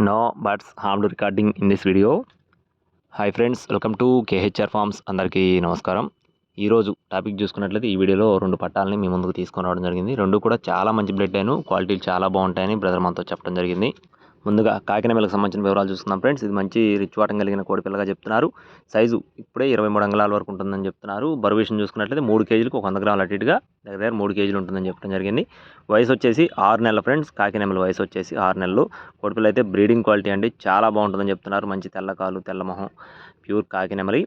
No birds harmed recording in this video hi friends welcome to KHR farms అందరికీ నమస్కారం. ఈరోజు topic చూసుకున్నట్లయితే ఈ వీడియోలో రెండు పట్టాలని మీ ముందుకు తీసుకొని రావడం జరిగింది. రెండు కూడా చాలా మంచి బ్లడ్ అయిన క్వాలిటీలు చాలా బాగుంటాయని బ్రదర్ మనతో చెప్పడం జరిగింది. ముందుగా కాకినమలకు సంబంధించిన వివరాలు చూస్తున్నాం ఫ్రెండ్స్. ఇది మంచి రిచ్ వాటం కలిగిన కోడి పిల్లగా చెప్తున్నారు. సైజు ఇప్పుడే ఇరవై మూడు అంగళాల వరకు ఉంటుందని చెప్తున్నారు. బరువు విషయం చూసుకున్నట్లయితే మూడు కేజీలకు ఒక వంద గ్రాములు అటు ఇటుగా దగ్గర దగ్గర మూడు కేజీలు ఉంటుందని చెప్పడం జరిగింది. వయసు వచ్చేసి ఆరు నెలల ఫ్రెండ్స్. కాకినెమల వయసు వచ్చేసి ఆరు నెలలు. కోడిపిల్ల అయితే బ్రీడింగ్ క్వాలిటీ అండి. చాలా బాగుంటుందని చెప్తున్నారు. మంచి తెల్లకాలు తెల్లమొహం ప్యూర్ కాకినెమలి.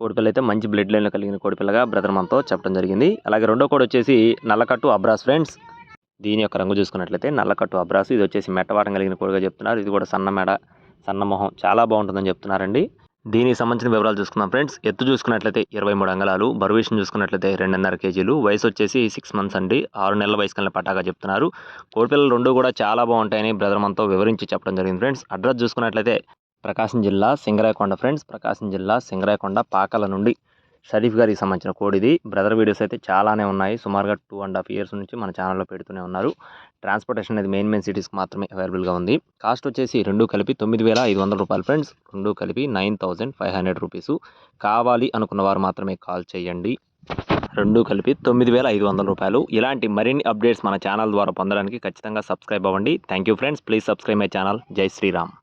కోడిపిల్ల అయితే మంచి బ్లడ్ లైన్లో కలిగిన కోడిపిల్లగా బ్రదర్ మనతో చెప్పడం జరిగింది. అలాగే రెండో కోడి వచ్చేసి నల్లకట్టు అబ్రాస్ ఫ్రెండ్స్. దీని యొక్క రంగు చూసుకున్నట్లయితే నల్లకట్టు అబ్రాసు. ఇది వచ్చేసి మెట్టవాటం కలిగిన కోడిగా చెప్తున్నారు. ఇది కూడా సన్న మెడ సన్న మొహం చాలా బాగుంటుందని చెప్తున్నారండి. దీనికి సంబంధించిన వివరాలు చూసుకుందాం ఫ్రెండ్స్. ఎత్తు చూసుకున్నట్లయితే ఇరవై మూడు అంగళాలు బరువేషన్ చూసుకున్నట్లయితే రెండున్నర కేజీలు. వయసు వచ్చేసి సిక్స్ మంత్స్ అండి. ఆరు నెలల వయసు కలిగిన పటాగా చెప్తున్నారు. కోడిపిల్లలు రెండు కూడా చాలా బాగుంటాయని బ్రదర్ మనతో వివరించి చెప్పడం జరిగింది ఫ్రెండ్స్. అడ్రస్ చూసుకున్నట్లయితే ప్రకాశం జిల్లా సింగరాయకొండ ఫ్రెండ్స్. ప్రకాశం జిల్లా సింగరాయకొండ పాకల నుండి షరీఫ్ గారికి సంబంధించిన కోడ్ ఇది. బ్రదర్ వీడియోస్ అయితే చాలానే ఉన్నాయి. సుమారుగా టూ అండ్ హాఫ్ ఇయర్స్ నుంచి మన ఛానల్లో పెడుతూనే ఉన్నారు. ట్రాన్స్పోర్టేషన్ అనేది మెయిన్ మెయిన్ సిటీస్కి మాత్రమే అవైలబుల్గా ఉంది. కాస్ట్ వచ్చేసి రెండు కలిపి తొమ్మిది వేల ఐదు వందల రూపాయలు ఫ్రెండ్స్ రెండు కలిపి nine thousand five hundred rupees కావాలి అనుకున్న వారు మాత్రమే కాల్ చేయండి. రెండు కలిపి తొమ్మిది వేల ఐదు వందల రూపాయలు. ఇలాంటి మరిన్ని అప్డేట్స్ మన ఛానల్ ద్వారా పొందడానికి ఖచ్చితంగా సబ్స్క్రైబ్ అవ్వండి. Thank you friends please subscribe my channel జై శ్రీరామ్